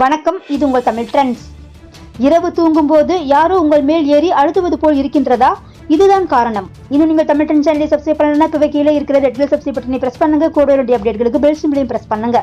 வணக்கம் இது உங்கள் தமிழ் ட்ரெண்ட்ஸ் இரவு தூங்கும் போது யாரோ உங்கள் மேல் ஏறி அழுத்துவது போல் இருக்கின்றதா? இதுதான் காரணம். இன்னும் நீங்கள் தமிழ் ட்ரெண்ட் சேனலை சப்ஸ்கிரைப் பண்ணலன்னா இப்போ கீழே இருக்கிற ரெட் கலர் சப்ஸ்கிரைப் பட்டனை பிரஸ் பண்ணுங்க. கூட அப்டேட்களுக்கு பெல் சிம்பிளையும் பிரஸ் பண்ணுங்க.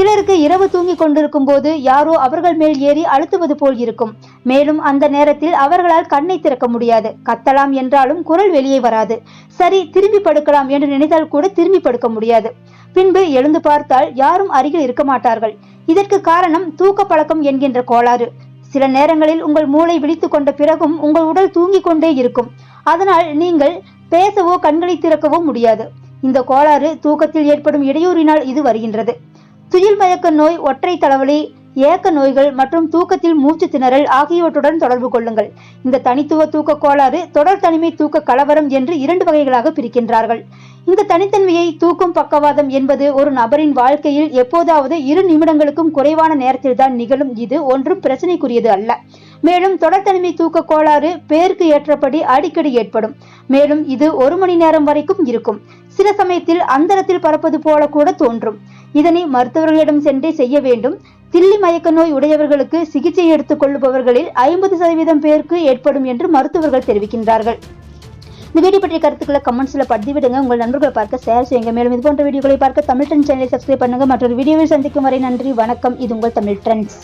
சிலருக்கு இரவு தூங்கிக் கொண்டிருக்கும் போது யாரோ அவர்கள் மேல் ஏறி அழுத்துவது போல் இருக்கும். மேலும் அந்த நேரத்தில் அவர்களால் கண்ணை திறக்க முடியாது. கத்தலாம் என்றாலும் குரல் வெளியே வராது. சரி திரும்பி படுக்கலாம் என்று நினைத்தால் கூட திரும்பி படுக்க முடியாது. பின்பு எழுந்து பார்த்தால் யாரும் அருகில் இருக்க மாட்டார்கள். இதற்கு காரணம் தூக்க பழக்கம் என்கின்ற கோளாறு. சில நேரங்களில் உங்கள் மூளை விழித்துக் கொண்ட பிறகும் உங்கள் உடல் தூங்கிக் கொண்டே இருக்கும். அதனால் நீங்கள் பேசவோ கண்களை திறக்கவோ முடியாது. இந்த கோளாறு தூக்கத்தில் ஏற்படும் இடையூறினால் இது வருகின்றது. துயில் மயக்க நோய் ஒற்றை தலைவலி ஏக்க நோய்கள் மற்றும் தூக்கத்தில் மூச்சு திணறல் ஆகியவற்றுடன் தொடர்பு கொள்ளுங்கள். இந்த தனித்துவ தூக்க கோளாறு தொடர் தனிமை தூக்க கலவரம் என்று இரண்டு வகைகளாக பிரிக்கின்றார்கள். இந்த தனித்தன்மையை தூக்கும் பக்கவாதம் என்பது ஒரு நபரின் வாழ்க்கையில் எப்போதாவது இரு நிமிடங்களுக்கும் குறைவான நேரத்தில் தான் நிகழும். இது ஒன்றும் பிரச்சனைக்குரியது அல்ல. மேலும் தொடர் தனிமை தூக்க கோளாறு பேருக்கு ஏற்றபடி அடிக்கடி ஏற்படும். மேலும் இது ஒரு மணி நேரம் வரைக்கும் இருக்கும். சில சமயத்தில் அந்தரத்தில் பறப்பது போல கூட தோன்றும். இதனை மருத்துவர்களிடம் சென்றே செய்ய வேண்டும். தில்லி மயக்க நோய் உடையவர்களுக்கு சிகிச்சை எடுத்துக் கொள்ளுபவர்களில் ஐம்பது சதவீதம் பேருக்கு ஏற்படும் என்று மருத்துவர்கள் தெரிவிக்கின்றார்கள். இந்த வீடியோ பற்றிய கருத்துக்களை கமெண்ட்ஸில் பதிவிடுங்க. உங்கள் நண்பர்களை பார்க்க ஷேர் செய்யுங்க. மேலும் இது போன்ற வீடியோக்களை பார்க்க தமிழ் ட்ரெண்ட் சேனலை சப்ஸ்கிரைப் பண்ணுங்க. மற்றொரு வீடியோவில் சந்திக்கும் வரை நன்றி வணக்கம். இது உங்கள் தமிழ் ட்ரெண்ட்ஸ்